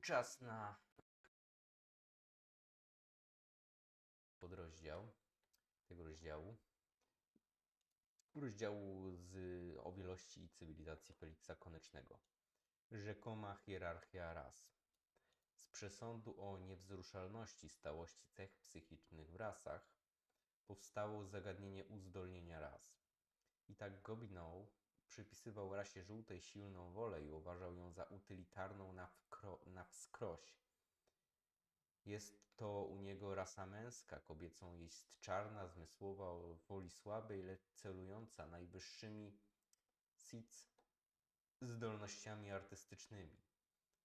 Czas na podrozdział tego rozdziału. Rozdziału z, o wielości i cywilizacji Feliksa Konecznego. Rzekoma hierarchia ras. Z przesądu o niewzruszalności stałości cech psychicznych w rasach powstało zagadnienie uzdolnienia ras. I tak Gobineau przypisywał rasie żółtej silną wolę i uważał ją za utylitarną na, wkro, na wskroś. Jest to u niego rasa męska, kobiecą jest czarna, zmysłowa, o woli słabej, lecz celująca najwyższymi sic zdolnościami artystycznymi.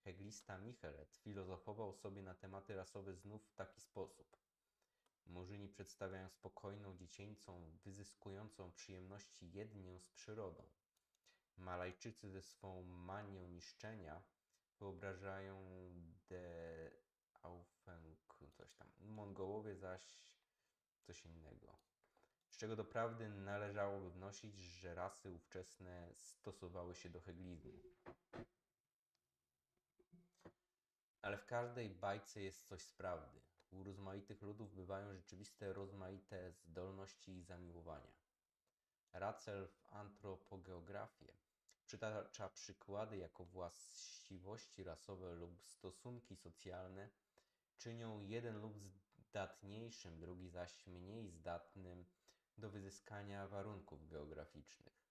Heglista Michelet filozofował sobie na tematy rasowe znów w taki sposób. Murzyni przedstawiają spokojną, dziecięcą, wyzyskującą przyjemności jednię z przyrodą. Malajczycy ze swą manią niszczenia wyobrażają de Aufenk, coś tam. Mongołowie zaś coś innego. Z czego doprawdy należałoby wnosić, że rasy ówczesne stosowały się do heglizmu. Ale w każdej bajce jest coś z prawdy. U rozmaitych ludów bywają rzeczywiste rozmaite zdolności i zamiłowania. Racel w antropogeografię przytacza przykłady jako właściwości rasowe lub stosunki socjalne czynią jeden lub zdatniejszym, drugi zaś mniej zdatnym do wyzyskania warunków geograficznych.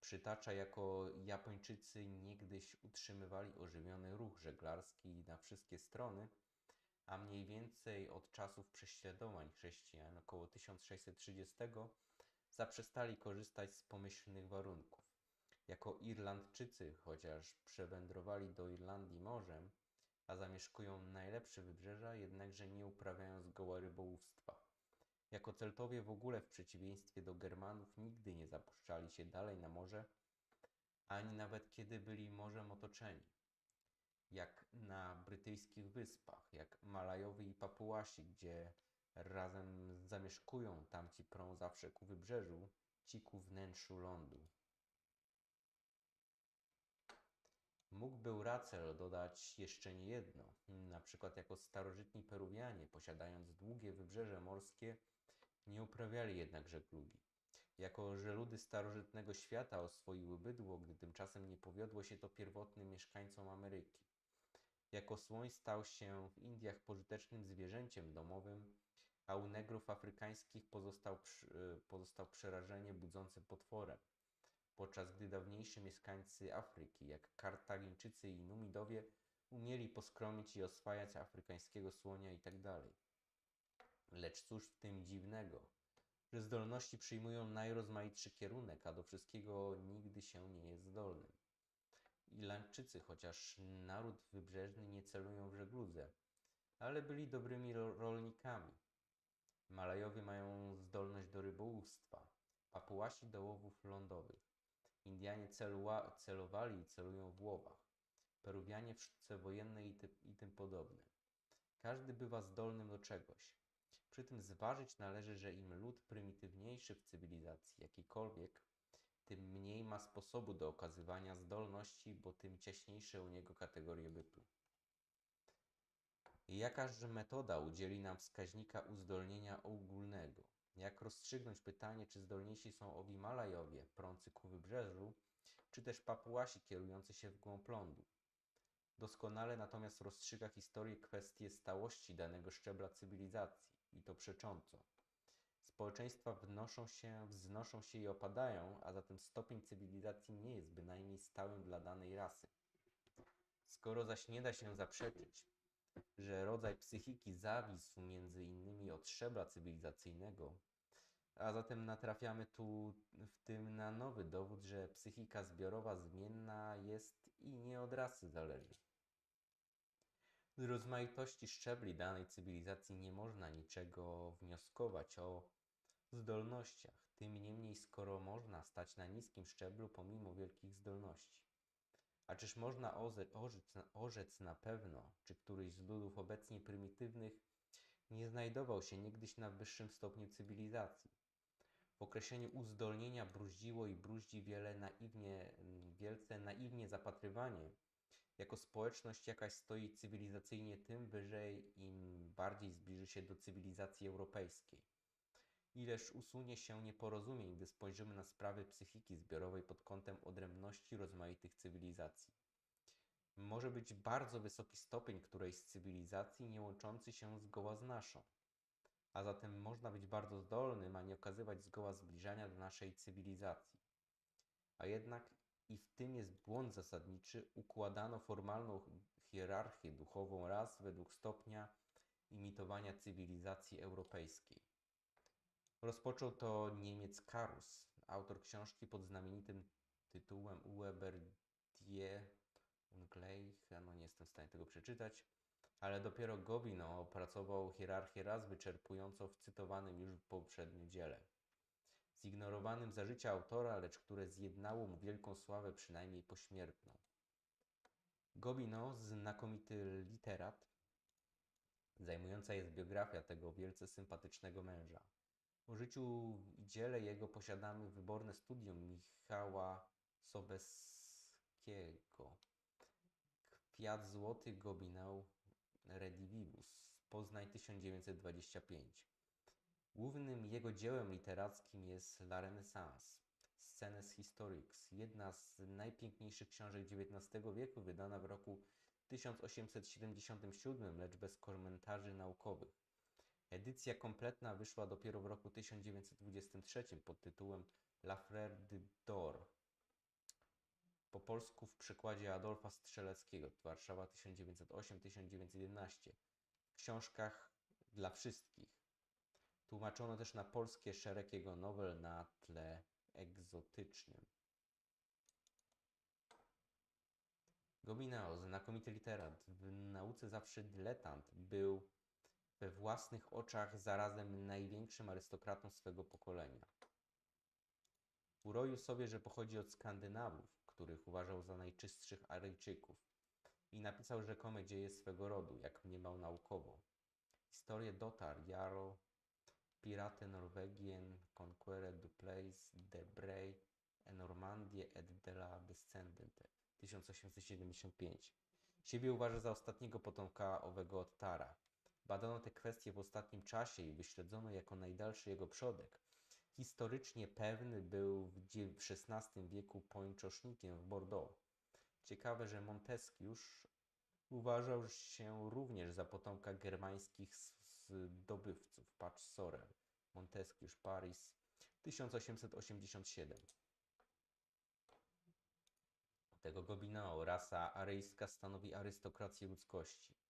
Przytacza jako Japończycy niegdyś utrzymywali ożywiony ruch żeglarski na wszystkie strony, a mniej więcej od czasów prześladowań chrześcijan około 1630 zaprzestali korzystać z pomyślnych warunków. Jako Irlandczycy, chociaż przewędrowali do Irlandii morzem, a zamieszkują najlepsze wybrzeża, jednakże nie uprawiają zgoła rybołówstwa. Jako Celtowie w ogóle w przeciwieństwie do Germanów nigdy nie zapuszczali się dalej na morze, ani nawet kiedy byli morzem otoczeni. Jak na brytyjskich wyspach, jak Malajowie i Papuasi, gdzie razem zamieszkują, tamci prą zawsze ku wybrzeżu, ci ku wnętrzu lądu. Mógłby Racel dodać jeszcze niejedno, na przykład jako starożytni Peruwianie, posiadając długie wybrzeże morskie, nie uprawiali jednak żeglugi. Jako że ludy starożytnego świata oswoiły bydło, gdy tymczasem nie powiodło się to pierwotnym mieszkańcom Ameryki. Jako słoń stał się w Indiach pożytecznym zwierzęciem domowym, a u negrów afrykańskich pozostał, pozostał przerażenie budzącym potworem podczas gdy dawniejsi mieszkańcy Afryki, jak Kartagińczycy i Numidowie, umieli poskromić i oswajać afrykańskiego słonia itd. Tak Lecz cóż w tym dziwnego, że zdolności przyjmują najrozmaitszy kierunek, a do wszystkiego nigdy się nie jest zdolnym. Irlandczycy, chociaż naród wybrzeżny, nie celują w żegludze, ale byli dobrymi rolnikami. Malajowie mają zdolność do rybołówstwa, Papuasi do łowów lądowych. Indianie celua, celowali i celują w łowach. Peruwianie w sztuce wojennej i, ty, i tym podobne. Każdy bywa zdolnym do czegoś. Przy tym zważyć należy, że im lud prymitywniejszy w cywilizacji jakikolwiek, tym mniej ma sposobu do okazywania zdolności, bo tym ciaśniejsze u niego kategorie bytu. Jakaż metoda udzieli nam wskaźnika uzdolnienia ogólnego? Jak rozstrzygnąć pytanie, czy zdolniejsi są owi Malajowie, prący ku wybrzeżu, czy też Papuasi kierujący się w głąb lądu? Doskonale natomiast rozstrzyga historię kwestię stałości danego szczebla cywilizacji i to przecząco. Społeczeństwa wnoszą się, wznoszą się i opadają, a zatem stopień cywilizacji nie jest bynajmniej stałym dla danej rasy. Skoro zaś nie da się zaprzeczyć, że rodzaj psychiki zawisł między innymi od szczebla cywilizacyjnego, a zatem natrafiamy tu w tym na nowy dowód, że psychika zbiorowa zmienna jest i nie od rasy zależy. Z rozmaitości szczebli danej cywilizacji nie można niczego wnioskować o zdolnościach. Tym niemniej, skoro można stać na niskim szczeblu pomimo wielkich zdolności. A czyż można orzec, orzec na pewno, czy któryś z ludów obecnie prymitywnych nie znajdował się niegdyś na wyższym stopniu cywilizacji? W określeniu uzdolnienia bruździło i bruździ wiele naiwnie, wielce naiwnie zapatrywanie Jako społeczność jakaś stoi cywilizacyjnie tym wyżej, im bardziej zbliży się do cywilizacji europejskiej. Ileż usunie się nieporozumień, gdy spojrzymy na sprawy psychiki zbiorowej pod kątem odrębności rozmaitych cywilizacji. Może być bardzo wysoki stopień którejś z cywilizacji, nie łączący się zgoła z naszą. A zatem można być bardzo zdolnym, a nie okazywać zgoła zbliżania do naszej cywilizacji. A jednak i w tym jest błąd zasadniczy, układano formalną hierarchię duchową raz według stopnia imitowania cywilizacji europejskiej. Rozpoczął to Niemiec Karus, autor książki pod znamienitym tytułem Ueber die Ungleiche, no nie jestem w stanie tego przeczytać, ale dopiero Gobineau opracował hierarchię raz wyczerpująco w cytowanym już poprzednim dziele. Zignorowanym za życia autora, lecz które zjednało mu wielką sławę przynajmniej pośmiertną. Gobineau, znakomity literat, zajmująca jest biografia tego wielce sympatycznego męża. O życiu i dziele jego posiadamy wyborne studium Michała Sobeskiego. Kwiat złoty Gobineau Redivivus, Poznań 1925. Głównym jego dziełem literackim jest La Renaissance, Scenes Historiques, jedna z najpiękniejszych książek XIX wieku, wydana w roku 1877, lecz bez komentarzy naukowych. Edycja kompletna wyszła dopiero w roku 1923 pod tytułem La Frère de Dor. Po polsku w przekładzie Adolfa Strzeleckiego, Warszawa 1908-1911. W książkach dla wszystkich. Tłumaczono też na polskie szereg jego nowel na tle egzotycznym. Gobineau, znakomity literat, w nauce zawsze dyletant, był we własnych oczach zarazem największym arystokratą swego pokolenia. Uroił sobie, że pochodzi od Skandynawów, których uważał za najczystszych Aryjczyków i napisał rzekome dzieje swego rodu, jak mniemał naukowo. Historię dotar Jaro, Pirate Norwegien, Conquere du Place, de Bray, e Normandie et de la Descendente 1875. Siebie uważa za ostatniego potomka owego Ottara. Badano te kwestie w ostatnim czasie i wyśledzono jako najdalszy jego przodek. Historycznie pewny był w XVI wieku pończosznikiem w Bordeaux. Ciekawe, że Montesquieu uważał się również za potomka germańskich zdobywców. Patrz Sorel, Montesquieu, Paris, 1887. Tego Gobineau, rasa aryjska stanowi arystokrację ludzkości.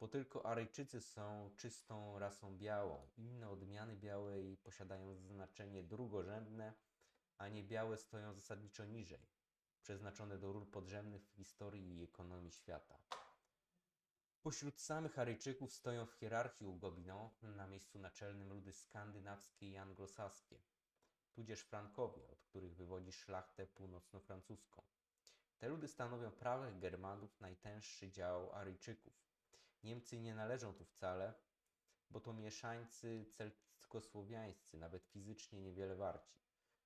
Bo tylko Aryjczycy są czystą rasą białą. Inne odmiany białej posiadają znaczenie drugorzędne, a nie białe stoją zasadniczo niżej, przeznaczone do ról podrzędnych w historii i ekonomii świata. Pośród samych Aryjczyków stoją w hierarchii u Gobineau na miejscu naczelnym ludy skandynawskie i anglosaskie, tudzież Frankowie, od których wywodzi szlachtę północno-francuską. Te ludy stanowią prawych Germanów najtęższy dział Aryjczyków. Niemcy nie należą tu wcale, bo to mieszańcy celtyckosłowiańscy, nawet fizycznie niewiele warci.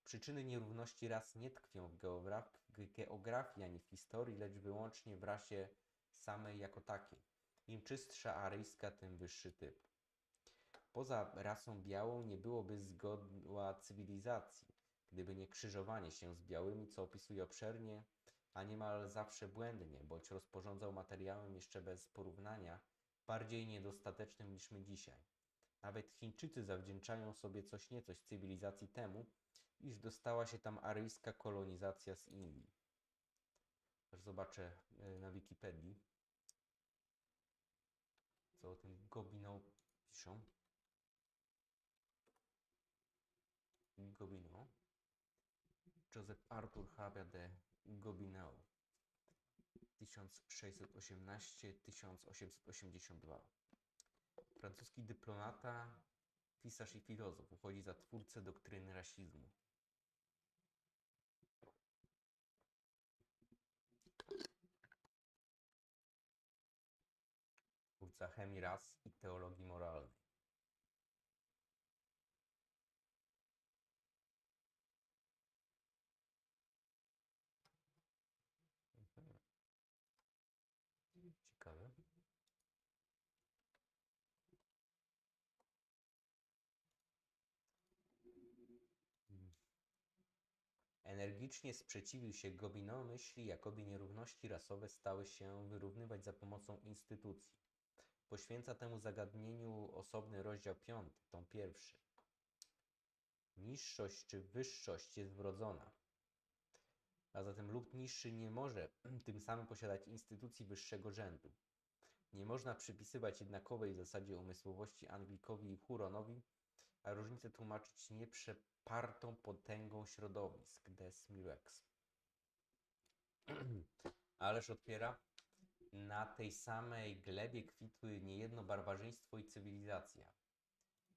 Przyczyny nierówności ras nie tkwią w geografii ani w historii, lecz wyłącznie w rasie samej jako takiej. Im czystsza aryjska, tym wyższy typ. Poza rasą białą nie byłoby zgodła cywilizacji, gdyby nie krzyżowanie się z białymi, co opisuje obszernie, a niemal zawsze błędnie, boć rozporządzał materiałem jeszcze bez porównania, bardziej niedostatecznym niż my dzisiaj. Nawet Chińczycy zawdzięczają sobie coś niecoś cywilizacji temu, iż dostała się tam aryjska kolonizacja z Indii. Zobaczę e, na Wikipedii, co o tym Gobineau piszą. Gobineau. Joseph Arthur Habia de Gobineau 1618-1882 Francuski dyplomata, pisarz i filozof. Uchodzi za twórcę doktryny rasizmu. Twórca chemii ras i teologii moralnej. Energicznie sprzeciwił się Gobineau myśli, jakoby nierówności rasowe stały się wyrównywać za pomocą instytucji. Poświęca temu zagadnieniu osobny rozdział 5, tom pierwszy. Niższość czy wyższość jest wrodzona. A zatem lud niższy nie może tym samym posiadać instytucji wyższego rzędu. Nie można przypisywać jednakowej zasadzie umysłowości Anglikowi i Huronowi, a różnicę tłumaczyć nieprzepartą potęgą środowisk des Mirex. Ależ odpiera, na tej samej glebie kwitły niejedno barbarzyństwo i cywilizacja.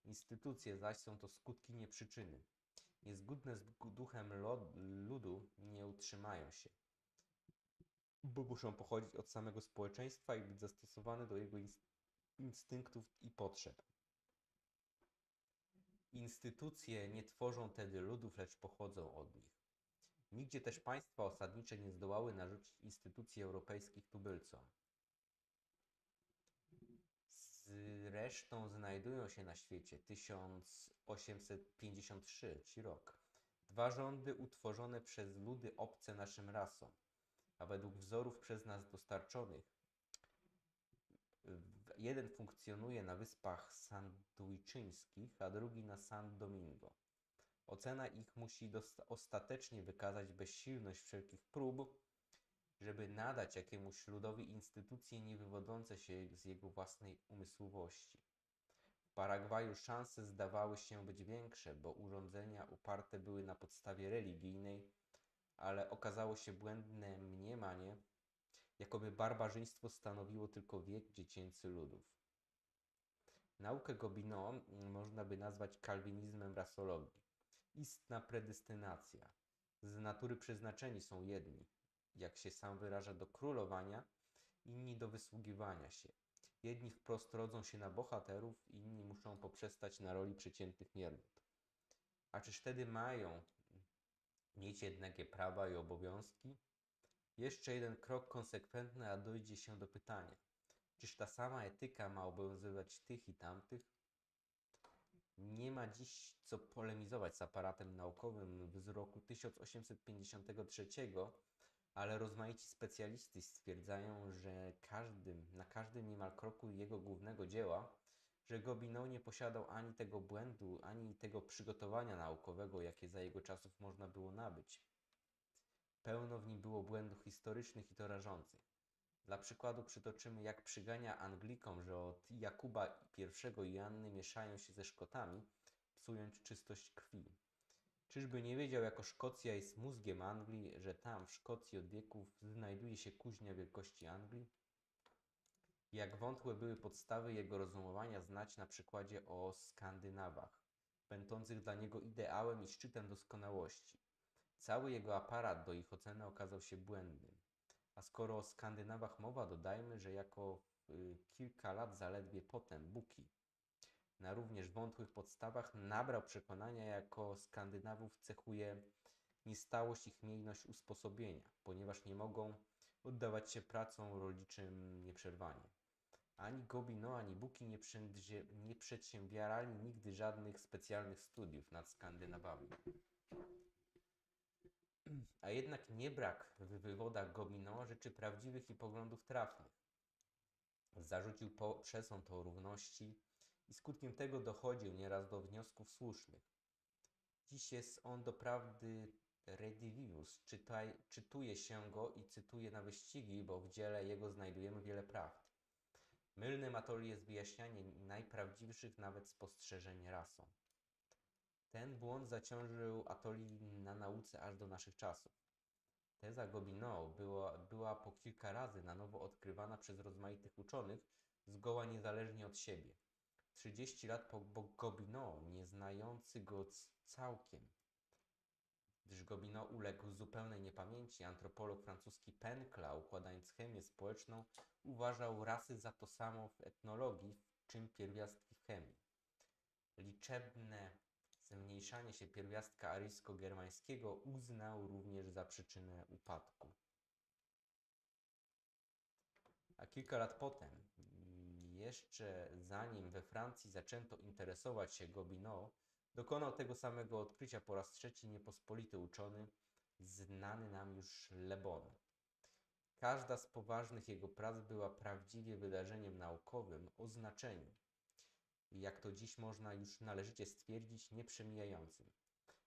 Instytucje zaś są to skutki, nie przyczyny. Niezgodne z duchem ludu nie utrzymają się, bo muszą pochodzić od samego społeczeństwa i być zastosowane do jego ins- instynktów i potrzeb. Instytucje nie tworzą tedy ludów, lecz pochodzą od nich. Nigdzie też państwa osadnicze nie zdołały narzucić instytucji europejskich tubylcom. Zresztą znajdują się na świecie 1853 ci rok. Dwa rządy utworzone przez ludy obce naszym rasom, a według wzorów przez nas dostarczonych. Jeden funkcjonuje na wyspach sandwiczyńskich, a drugi na San Domingo. Ocena ich musi ostatecznie wykazać bezsilność wszelkich prób, żeby nadać jakiemuś ludowi instytucje nie wywodzące się z jego własnej umysłowości. W Paragwaju szanse zdawały się być większe, bo urządzenia uparte były na podstawie religijnej, ale okazało się błędne mniemanie, jakoby barbarzyństwo stanowiło tylko wiek dziecięcy ludów. Naukę Gobineau można by nazwać kalwinizmem rasologii. Istna predestynacja. Z natury przeznaczeni są jedni, jak się sam wyraża, do królowania, inni do wysługiwania się. Jedni wprost rodzą się na bohaterów, inni muszą poprzestać na roli przeciętnych miernut. A czyż wtedy mają mieć jednakie prawa i obowiązki? Jeszcze jeden krok konsekwentny, a dojdzie się do pytania: czyż ta sama etyka ma obowiązywać tych i tamtych? Nie ma dziś co polemizować z aparatem naukowym z roku 1853, ale rozmaici specjaliści stwierdzają, że każdym, na każdym niemal kroku jego głównego dzieła, że Gobineau nie posiadał ani tego błędu, ani tego przygotowania naukowego, jakie za jego czasów można było nabyć. Pełno w nim było błędów historycznych i to rażących. Dla przykładu przytoczymy, jak przygania Anglikom, że od Jakuba I i Anny mieszają się ze Szkotami, psując czystość krwi. Czyżby nie wiedział, jako Szkocja jest mózgiem Anglii, że tam, w Szkocji od wieków, znajduje się kuźnia wielkości Anglii? Jak wątłe były podstawy jego rozumowania znać na przykładzie o Skandynawach, będących dla niego ideałem i szczytem doskonałości. Cały jego aparat do ich oceny okazał się błędnym. A skoro o Skandynawach mowa, dodajmy, że jako y, kilka lat zaledwie potem Buki na również wątłych podstawach nabrał przekonania, jako Skandynawów cechuje niestałość i chmiejność usposobienia, ponieważ nie mogą oddawać się pracom rolniczym nieprzerwanie. Ani Gobineau, ani Buki nie, przedzie- nie przedsiębierali nigdy żadnych specjalnych studiów nad Skandynawami. A jednak nie brak w wywodach Gobineau rzeczy prawdziwych i poglądów trafnych. Zarzucił po, przesąd o równości i skutkiem tego dochodził nieraz do wniosków słusznych. Dziś jest on doprawdy redivivus, czytaj, czytuje się go i cytuje na wyścigi, bo w dziele jego znajdujemy wiele prawd. Mylnym atoli jest wyjaśnianie najprawdziwszych nawet spostrzeżeń rasą. Ten błąd zaciążył Atoli na nauce aż do naszych czasów. Teza Gobineau była, była po kilka razy na nowo odkrywana przez rozmaitych uczonych, zgoła niezależnie od siebie. 30 lat po Gobineau, nie znający go całkiem, gdyż Gobineau uległ zupełnej niepamięci, antropolog francuski Pencla, układając chemię społeczną, uważał rasy za to samo w etnologii, w czym pierwiastki chemii. Liczebne zmniejszanie się pierwiastka aryjsko-germańskiego uznał również za przyczynę upadku. A kilka lat potem, jeszcze zanim we Francji zaczęto interesować się Gobineau, dokonał tego samego odkrycia po raz trzeci niepospolity uczony znany nam już Le Bon. Każda z poważnych jego prac była prawdziwie wydarzeniem naukowym o znaczeniu, jak to dziś można już należycie stwierdzić, nieprzemijającym.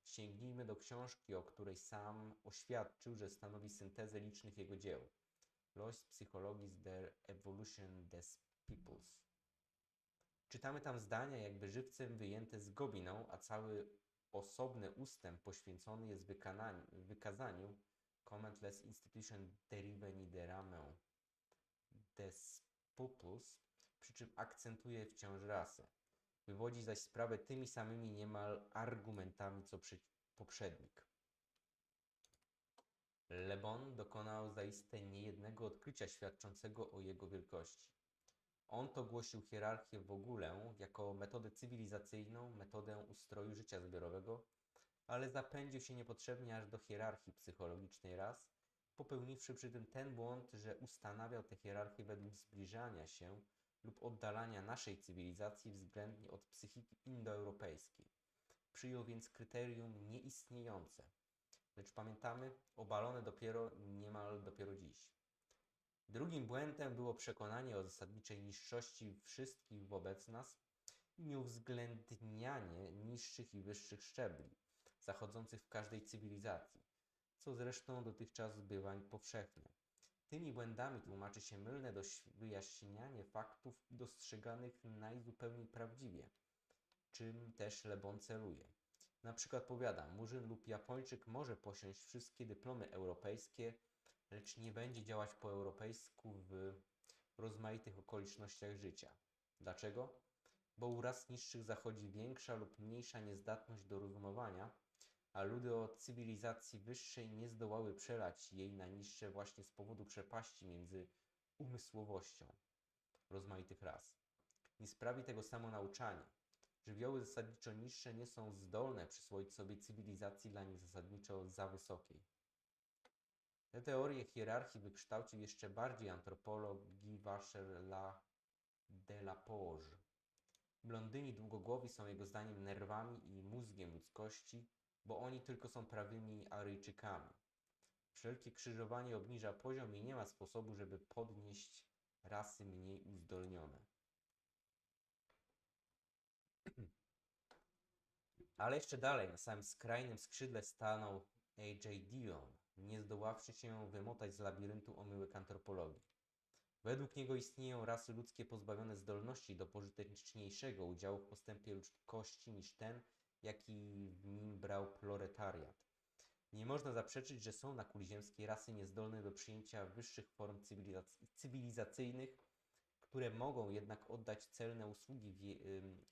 Sięgnijmy do książki, o której sam oświadczył, że stanowi syntezę licznych jego dzieł. Los Psychologis der Evolution des Peoples. Czytamy tam zdania jakby żywcem wyjęte z Gobiną, a cały osobny ustęp poświęcony jest wykazaniu commentless institution deriveni de rame des Peoples, przy czym akcentuje wciąż rasę. Wywodzi zaś sprawę tymi samymi niemal argumentami co przy, poprzednik. Le Bon dokonał zaiste niejednego odkrycia świadczącego o jego wielkości. On to głosił hierarchię w ogóle jako metodę cywilizacyjną, metodę ustroju życia zbiorowego, ale zapędził się niepotrzebnie aż do hierarchii psychologicznej raz, popełniwszy przy tym ten błąd, że ustanawiał tę hierarchię według zbliżania się lub oddalania naszej cywilizacji względnie od psychiki indoeuropejskiej. Przyjął więc kryterium nieistniejące, lecz pamiętamy, obalone dopiero niemal dopiero dziś. Drugim błędem było przekonanie o zasadniczej niższości wszystkich wobec nas i nieuwzględnianie niższych i wyższych szczebli, zachodzących w każdej cywilizacji, co zresztą dotychczas bywa powszechne. Tymi błędami tłumaczy się mylne wyjaśnianie faktów dostrzeganych najzupełniej prawdziwie, czym też Le Bon celuje. Na przykład powiada, Murzyn lub Japończyk może posiąść wszystkie dyplomy europejskie, lecz nie będzie działać po europejsku w rozmaitych okolicznościach życia. Dlaczego? Bo u ras niższych zachodzi większa lub mniejsza niezdatność do rozumowania, a ludy o cywilizacji wyższej nie zdołały przelać jej na niższe właśnie z powodu przepaści między umysłowością rozmaitych ras. Nie sprawi tego samo nauczanie. Żywioły zasadniczo niższe nie są zdolne przyswoić sobie cywilizacji dla nich zasadniczo za wysokiej. Tę teorię hierarchii wykształcił jeszcze bardziej antropolog Guy Washer la de la Poge. Blondyni długogłowi są jego zdaniem nerwami i mózgiem ludzkości, bo oni tylko są prawymi Aryjczykami. Wszelkie krzyżowanie obniża poziom i nie ma sposobu, żeby podnieść rasy mniej uzdolnione. Ale jeszcze dalej, na samym skrajnym skrzydle stanął A.J. Dion, nie zdoławszy się wymotać z labiryntu omyłek antropologii. Według niego istnieją rasy ludzkie pozbawione zdolności do pożyteczniejszego udziału w postępie ludzkości niż ten, jaki w nim brał proletariat. Nie można zaprzeczyć, że są na kuli ziemskiej rasy niezdolne do przyjęcia wyższych form cywilizac cywilizacyjnych, które mogą jednak oddać celne usługi w, je,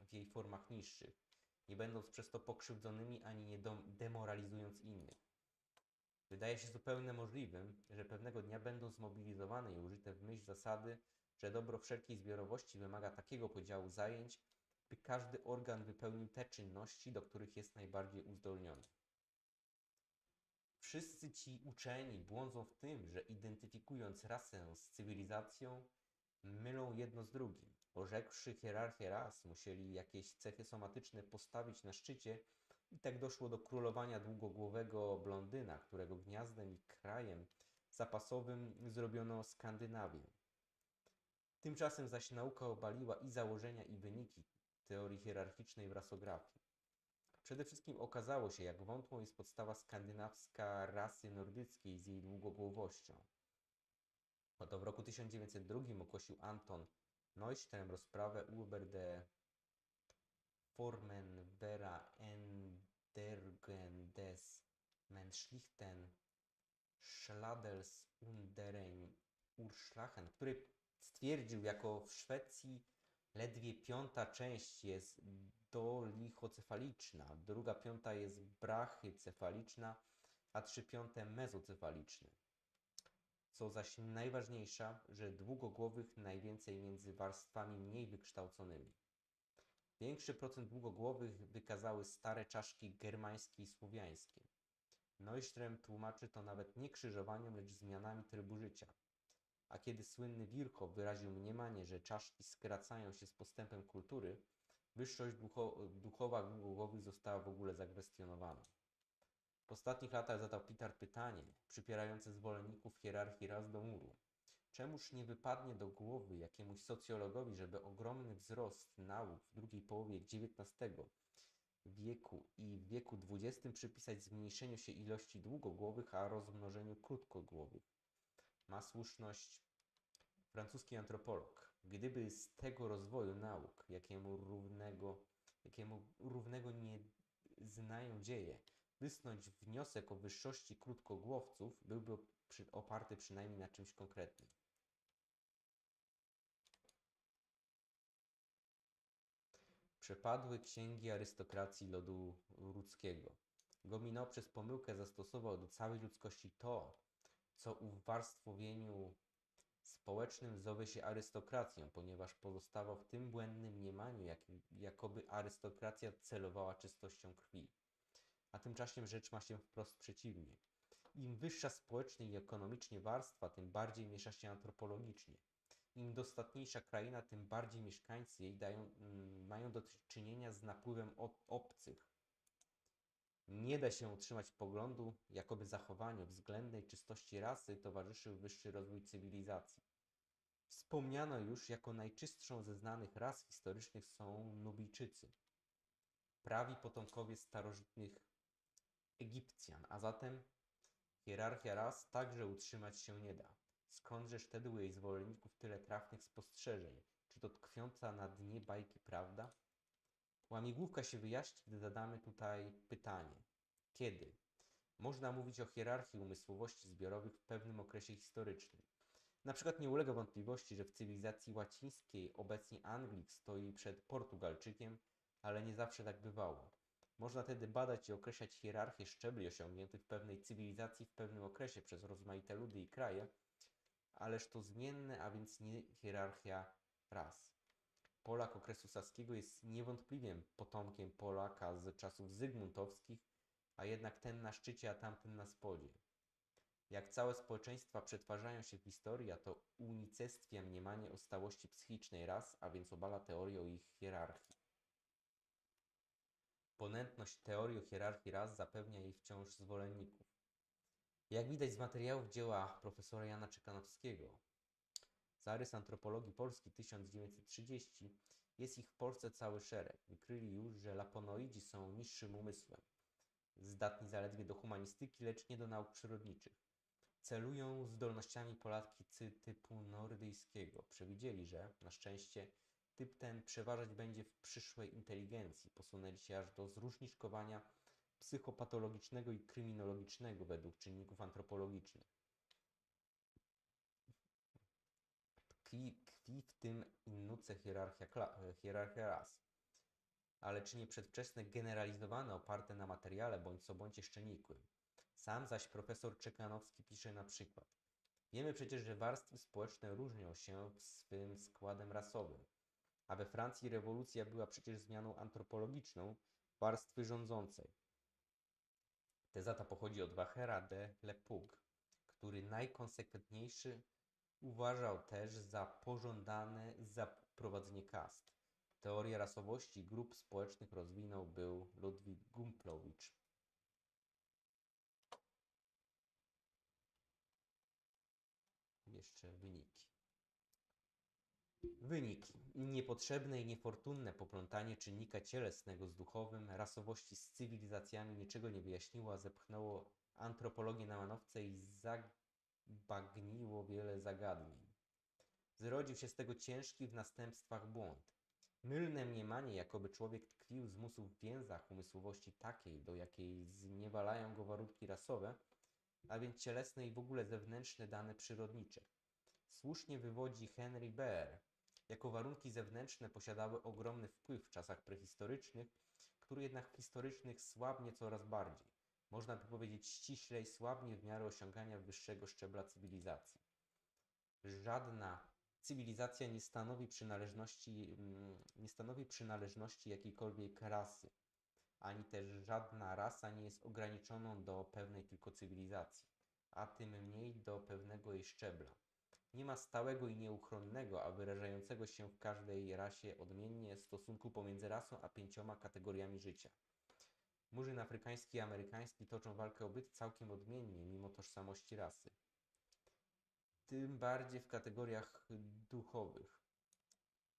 w jej formach niższych, nie będąc przez to pokrzywdzonymi ani nie demoralizując innych. Wydaje się zupełnie możliwym, że pewnego dnia będą zmobilizowane i użyte w myśl zasady, że dobro wszelkiej zbiorowości wymaga takiego podziału zajęć, by każdy organ wypełnił te czynności, do których jest najbardziej uzdolniony. Wszyscy ci uczeni błądzą w tym, że identyfikując rasę z cywilizacją, mylą jedno z drugim. Orzekłszy hierarchię ras, musieli jakieś cechy somatyczne postawić na szczycie i tak doszło do królowania długogłowego blondyna, którego gniazdem i krajem zapasowym zrobiono Skandynawię. Tymczasem zaś nauka obaliła i założenia, i wyniki teorii hierarchicznej w rasografii. Przede wszystkim okazało się, jak wątłą jest podstawa skandynawska rasy nordyckiej z jej długogłowością. Oto w roku 1902 ogłosił Anton Neuström rozprawę über de Formen vera Endergen des menschlichen Schladels underen Urschlachen, który stwierdził, jako w Szwecji ledwie piąta część jest dolichocefaliczna, druga piąta jest brachycefaliczna, a trzy piąte mezocefaliczne. Co zaś najważniejsza, że długogłowych najwięcej między warstwami mniej wykształconymi. Większy procent długogłowych wykazały stare czaszki germańskie i słowiańskie. Neuström tłumaczy to nawet nie krzyżowaniem, lecz zmianami trybu życia. A kiedy słynny Wirchow wyraził mniemanie, że czaszki skracają się z postępem kultury, wyższość ducho duchowa długogłowych została w ogóle zakwestionowana. W ostatnich latach zadał Pitar pytanie, przypierające zwolenników hierarchii raz do muru. Czemuż nie wypadnie do głowy jakiemuś socjologowi, żeby ogromny wzrost nauk w drugiej połowie XIX wieku i w wieku XX przypisać zmniejszeniu się ilości długogłowych, a rozmnożeniu krótkogłowych? Ma słuszność francuski antropolog. Gdyby z tego rozwoju nauk, jakiemu równego, jakiemu równego nie znają dzieje, wysnuć wniosek o wyższości krótkogłowców, byłby oparty przynajmniej na czymś konkretnym. Przepadły księgi arystokracji lodu ludzkiego. Gomino przez pomyłkę zastosował do całej ludzkości to, co w warstwowieniu społecznym zowie się arystokracją, ponieważ pozostawał w tym błędnym mniemaniu, jak, jakoby arystokracja celowała czystością krwi. A tymczasem rzecz ma się wprost przeciwnie. Im wyższa społecznie i ekonomicznie warstwa, tym bardziej miesza się antropologicznie. Im dostatniejsza kraina, tym bardziej mieszkańcy jej dają, mm, mają do czynienia z napływem ob obcych. Nie da się utrzymać poglądu, jakoby zachowaniu względnej czystości rasy towarzyszył wyższy rozwój cywilizacji. Wspomniano już, jako najczystszą ze znanych ras historycznych są Nubijczycy, prawi potomkowie starożytnych Egipcjan, a zatem hierarchia ras także utrzymać się nie da. Skądżeż wtedy u jej zwolenników tyle trafnych spostrzeżeń? Czy to tkwiąca na dnie bajki prawda? Łamigłówka się wyjaśni, gdy zadamy tutaj pytanie. Kiedy? Można mówić o hierarchii umysłowości zbiorowych w pewnym okresie historycznym. Na przykład nie ulega wątpliwości, że w cywilizacji łacińskiej obecnie Anglik stoi przed Portugalczykiem, ale nie zawsze tak bywało. Można tedy badać i określać hierarchię szczebli osiągniętych w pewnej cywilizacji w pewnym okresie przez rozmaite ludy i kraje, ależ to zmienne, a więc nie hierarchia ras. Polak okresu saskiego jest niewątpliwie potomkiem Polaka z czasów zygmuntowskich, a jednak ten na szczycie, a tamten na spodzie. Jak całe społeczeństwa przetwarzają się w historii, a to unicestwia mniemanie o stałości psychicznej ras, a więc obala teorię o ich hierarchii. Ponętność teorii o hierarchii ras zapewnia jej wciąż zwolenników. Jak widać z materiałów dzieła profesora Jana Czekanowskiego, zarys antropologii Polski 1930, jest ich w Polsce cały szereg. Wykryli już, że laponoidzi są niższym umysłem, zdatni zaledwie do humanistyki, lecz nie do nauk przyrodniczych. Celują zdolnościami Polaki typu nordyjskiego. Przewidzieli, że, na szczęście, typ ten przeważać będzie w przyszłej inteligencji. Posunęli się aż do zróżniczkowania psychopatologicznego i kryminologicznego według czynników antropologicznych. Tkwi, tkwi w tym innuce hierarchia, hierarchia ras. Ale czy nie przedwczesne generalizowane oparte na materiale bądź co bądź jeszcze nikłym? Sam zaś profesor Czekanowski pisze na przykład. Wiemy przecież, że warstwy społeczne różnią się swym składem rasowym, a we Francji rewolucja była przecież zmianą antropologiczną warstwy rządzącej. Teza ta pochodzi od Wachera de Lepug, który najkonsekwentniejszy uważał też za pożądane zaprowadzenie kast. Teorię rasowości grup społecznych rozwinął był Ludwik Gumplowicz. Jeszcze wyniki. Wyniki. Niepotrzebne i niefortunne poplątanie czynnika cielesnego z duchowym, rasowości z cywilizacjami niczego nie wyjaśniło, a zepchnęło antropologię na manowce i zabagniło wiele zagadnień. Zrodził się z tego ciężki w następstwach błąd. Mylne mniemanie, jakoby człowiek tkwił z musu w więzach umysłowości takiej, do jakiej zniewalają go warunki rasowe, a więc cielesne i w ogóle zewnętrzne dane przyrodnicze. Słusznie wywodzi Henry Baer, jako warunki zewnętrzne posiadały ogromny wpływ w czasach prehistorycznych, który jednak w historycznych słabnie coraz bardziej. Można by powiedzieć ściślej słabnie w miarę osiągania wyższego szczebla cywilizacji. Żadna cywilizacja nie stanowi przynależności, mm, nie stanowi przynależności jakiejkolwiek rasy, ani też żadna rasa nie jest ograniczoną do pewnej tylko cywilizacji, a tym mniej do pewnego jej szczebla. Nie ma stałego i nieuchronnego, a wyrażającego się w każdej rasie odmiennie stosunku pomiędzy rasą a pięcioma kategoriami życia. Murzyn afrykański i amerykański toczą walkę o byt całkiem odmiennie, mimo tożsamości rasy. Tym bardziej w kategoriach duchowych.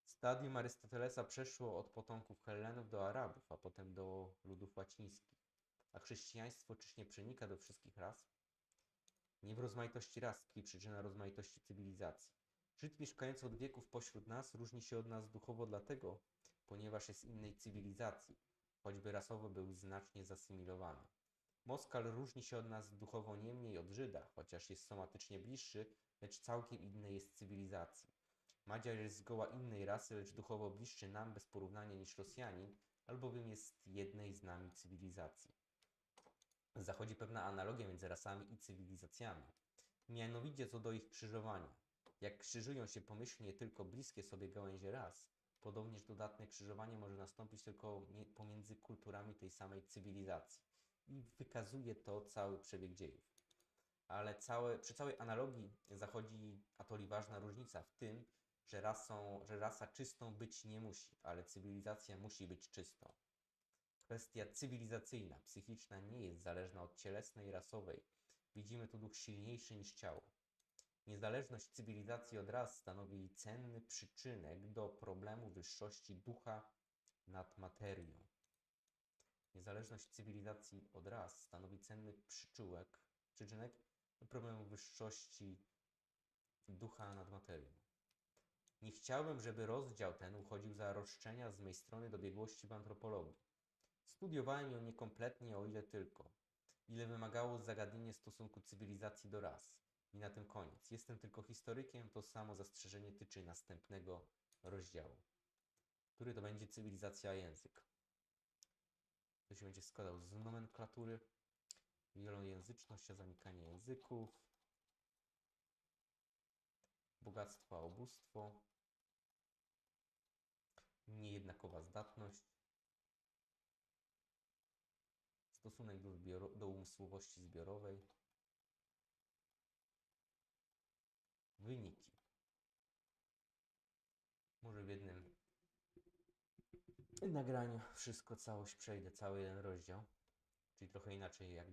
Stadium Arystotelesa przeszło od potomków Hellenów do Arabów, a potem do ludów łacińskich. A chrześcijaństwo czyż nie przenika do wszystkich ras? Nie w rozmaitości ras tkwi przyczyna rozmaitości cywilizacji. Żyd mieszkający od wieków pośród nas różni się od nas duchowo dlatego, ponieważ jest innej cywilizacji, choćby rasowo był znacznie zasymilowany. Moskal różni się od nas duchowo nie mniej od Żyda, chociaż jest somatycznie bliższy, lecz całkiem innej jest cywilizacji. Madziar jest zgoła innej rasy, lecz duchowo bliższy nam bez porównania niż Rosjanin, albowiem jest jednej z nami cywilizacji. Zachodzi pewna analogia między rasami i cywilizacjami, mianowicie co do ich krzyżowania. Jak krzyżują się pomyślnie tylko bliskie sobie gałęzie ras, podobnież dodatne krzyżowanie może nastąpić tylko pomiędzy kulturami tej samej cywilizacji. I wykazuje to cały przebieg dziejów. Ale całe, przy całej analogii zachodzi atoli ważna różnica w tym, że, rasą, że rasa czystą być nie musi, ale cywilizacja musi być czystą. Kwestia cywilizacyjna, psychiczna nie jest zależna od cielesnej i rasowej. Widzimy tu duch silniejszy niż ciało. Niezależność cywilizacji od ras stanowi cenny przyczynek do problemu wyższości ducha nad materią. Niezależność cywilizacji od ras stanowi cenny przyczółek, przyczynek do problemu wyższości ducha nad materią. Nie chciałbym, żeby rozdział ten uchodził za roszczenia z mej strony do biegłości w antropologii. Studiowałem ją niekompletnie, o ile tylko. Ile wymagało zagadnienie stosunku cywilizacji do ras. I na tym koniec. Jestem tylko historykiem, to samo zastrzeżenie tyczy następnego rozdziału, który to będzie cywilizacja język. To się będzie składał z nomenklatury, wielojęzyczność, a zanikanie języków, bogactwo, a niejednakowa zdatność, stosunek do, zbioro- do umysłowości zbiorowej, wyniki. Może w jednym nagraniu wszystko, całość przejdę, cały jeden rozdział, czyli trochę inaczej jak do